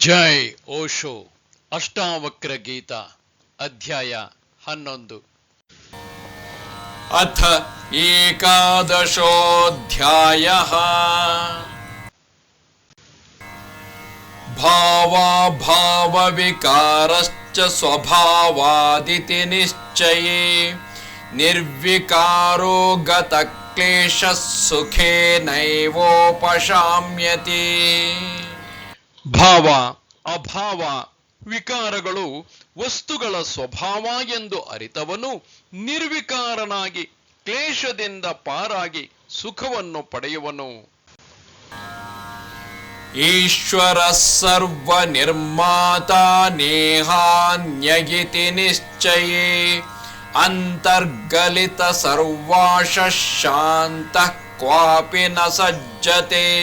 ಜೈ ಓಶೋ ಅಷ್ಟಾವಕ್ರ ಗೀತ ಅಧ್ಯಾಯ ಹನ್ನೊಂದು अथ एकादशोऽध्यायः भावाभावविकारश्च स्वभावादिति निश्चये निर्विकारो गतक्लेशः सुखेनैवोपशाम्यति ಭಾವ, ಅಭಾವ, ವಿಕಾರಗಳು ವಸ್ತುಗಳ ಸ್ವಭಾವ ಎಂದು ಅರಿತವನು, ನಿರ್ವಿಕಾರನಾಗಿ, ಕ್ಲೇಶದಿಂದ ಪಾರಾಗಿ ಸುಖವನ್ನು ಪಡೆಯುವನು. ಈಶ್ವರ ಸರ್ವ ನಿರ್ಮಾತ ನೇಹಾನ್ಯಗಿತಿ ನಿಶ್ಚಯೇ, ಅಂತರ್ಗಲಿತ ಸರ್ವಾಶ ಶಾಂತ ಕ್ವಾಪಿ ನ ಸಜ್ಜತೆ.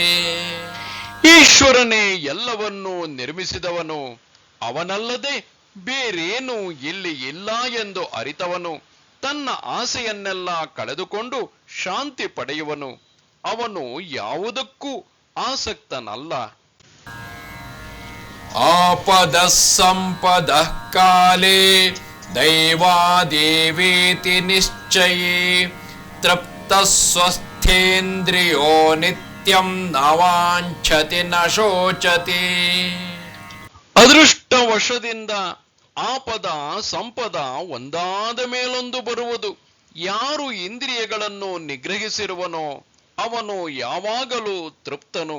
ಈಶ್ವರನೇ ಎಲ್ಲವನ್ನೂ ನಿರ್ಮಿಸಿದವನು. ಅವನಲ್ಲದೆ ಬೇರೇನು ಇಲ್ಲಿ ಇಲ್ಲ ಎಂದು ಅರಿತವನು. ತನ್ನ ಆಸೆಯನ್ನೆಲ್ಲ ಕಳೆದುಕೊಂಡು ಶಾಂತಿ ಪಡೆಯುವನು. ಅವನು ಯಾವುದಕ್ಕೂ ಆಸಕ್ತನಲ್ಲ. ಆಪದ ಸಂಪದ ಕಾಲೇ ದೈವಾದೇವೇತಿ ನಿಶ್ಚಯೇ. ತೃಪ್ತ ಸ್ವಸ್ಥೇಂದ್ರಿಯೋ ನಿತ್ಯ ಸತ್ಯಂ ನ ನ ಶೋಚತಿ. ಅದೃಷ್ಟ ವಶದಿಂದ ಆಪದ ಸಂಪದ ಒಂದಾದ ಮೇಲೊಂದು ಬರುವುದು. ಯಾರು ಇಂದ್ರಿಯಗಳನ್ನು ನಿಗ್ರಹಿಸಿರುವನೋ ಅವನು ಯಾವಾಗಲೂ ತೃಪ್ತನು.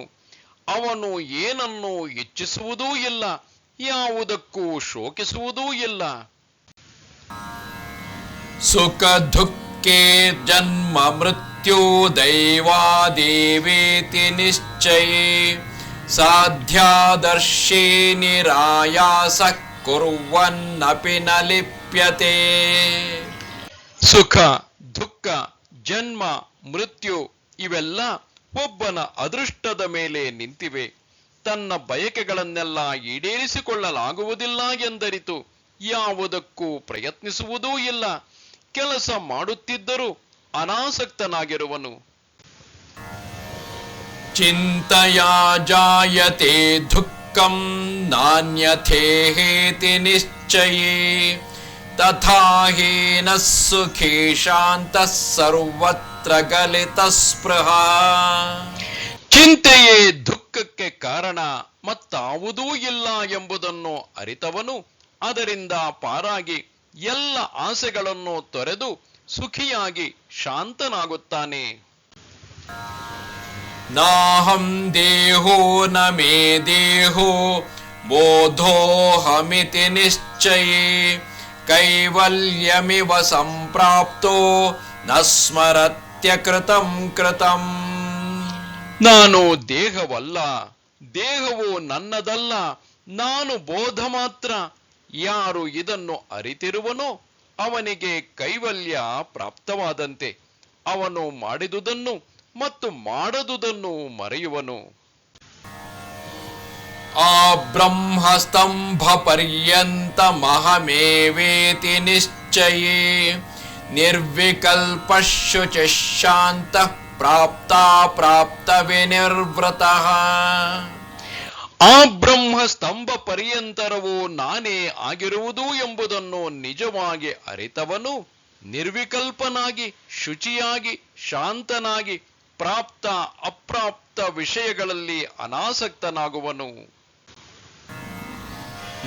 ಅವನು ಏನನ್ನು ಇಚ್ಛಿಸುವುದೂ ಇಲ್ಲ ಯಾವುದಕ್ಕೂ ಶೋಕಿಸುವುದೂ ಇಲ್ಲ. ಸುಖ ದುಃಖೇ ಜನ್ಮ ಮೃತ್ಯು. मृत्यु दैवादेवेति निश्चये साध्यादर्शे निरायासः कुर्वन्नपि न लिप्यते ಸುಖ ದುಃಖ ಜನ್ಮ ಮೃತ್ಯು ಇವೆಲ್ಲ ಒಬ್ಬನ ಅದೃಷ್ಟದ ಮೇಲೆ ನಿಂತಿವೆ ತನ್ನ ಬಯಕೆಗಳನ್ನೆಲ್ಲ ಈಡೇರಿಸಿಕೊಳ್ಳಲಾಗುವುದಿಲ್ಲ ಎಂದರಿತು ಯಾವುದಕ್ಕೂ ಪ್ರಯತ್ನಿಸುವುದೂ ಇಲ್ಲ ಕೆಲಸ ಮಾಡುತ್ತಿದ್ದರೂ ಅನಾಸಕ್ತನಾಗಿರುವನು. ಚಿಂತೆಯ ಜಾಯತೆ ದುಃಖಂ ನಾಣ್ಯಥೇಹೇತಿ ನಿಶ್ಚಯೇ. ತಥಾಹೇನ ಸುಖೇ ಶಾಂತ ಸರ್ವತ್ರ ಗಲಿತ ಸ್ಪೃಹ. ಚಿಂತೆಯೇ ದುಃಖಕ್ಕೆ ಕಾರಣ ಮತ್ತಾವುದೂ ಇಲ್ಲ ಎಂಬುದನ್ನು ಅರಿತವನು. ಅದರಿಂದ ಪಾರಾಗಿ ಎಲ್ಲ ಆಸೆಗಳನ್ನು ತೊರೆದು ಸುಖಿಯಾಗಿ ಶಾಂತನಾಗುತ್ತಾನೆ. ನಾಹಂ ದೇಹೋ ನ ಮೇ ದೇಹೋ ಬೋಧೋಹಮಿತಿ ನಿಶ್ಚಯೇ. ಕೈವಲ್ಯಮಿವ ಸಂಪ್ರಾಪ್ತೋ ನ ಸ್ಮರತ್ಯ ಕೃತಂ ಕೃತಂ. ನಾನು ದೇಹವಲ್ಲ ದೇಹವು ನನ್ನದಲ್ಲ ನಾನು ಬೋಧ ಮಾತ್ರ. ಯಾರು ಇದನ್ನು ಅರಿತಿರುವನೋ ಅವನಿಗೆ ಕೈವಲ್ಯ ಪ್ರಾಪ್ತವಾದಂತೆ ಅವನು ಮಾಡಿದುದನ್ನು ಮತ್ತು ಮಾಡದುದನ್ನು ಮರೆಯುವನು. ಆ ಬ್ರಹ್ಮಸ್ತಂಭ ಪರ್ಯಂತ ಮಹಮೇವೇತಿ ನಿಶ್ಚಯೇ. ನಿರ್ವಿಕಲ್ಪ ಶುಚಿಶಾಂತ ಪ್ರಾಪ್ತ ಪ್ರಾಪ್ತ ವಿನಿರ್ವೃತಃ ಆ ಬ್ರಹ್ಮ ಸ್ತಂಭ ಪರ್ಯಂತರವು ನಾನೇ ಆಗಿರುವುದು ಎಂಬುದನ್ನು ನಿಜವಾಗಿ ಅರಿತವನು, ನಿರ್ವಿಕಲ್ಪನಾಗಿ, ಶುಚಿಯಾಗಿ, ಶಾಂತನಾಗಿ, ಪ್ರಾಪ್ತ, ಅಪ್ರಾಪ್ತ ವಿಷಯಗಳಲ್ಲಿ ಅನಾಸಕ್ತನಾಗುವನು.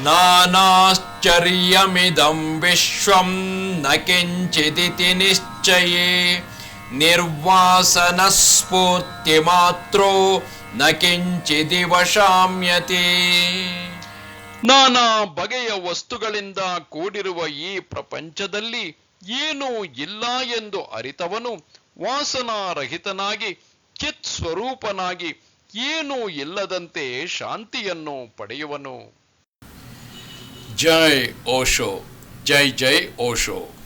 ನಾನಾಶ್ಚರ್ಯಮಿದಂ ವಿಶ್ವಂ ನ ಕಿಂಚಿದಿತಿ ನಿಶ್ಚಯೇ ನಿರ್ವಾಸನ ಸ್ಫೂರ್ತಿ ಮಾತ್ರೋ ನ ಕಿಂಚಿದಿವಶಾಮ್ಯತೆ ನಾನಾ ಬಗೆಯ ವಸ್ತುಗಳಿಂದ ಕೂಡಿರುವ ಈ ಪ್ರಪಂಚದಲ್ಲಿ ಏನೂ ಇಲ್ಲ ಎಂದು ಅರಿತವನು ವಾಸನಾರಹಿತನಾಗಿ ಚಿತ್ ಸ್ವರೂಪನಾಗಿ ಏನೂ ಇಲ್ಲದಂತೆ ಶಾಂತಿಯನ್ನು ಪಡೆಯುವನು. ಜೈ ಓಶೋ ಜೈ ಜೈ ಓಶೋ.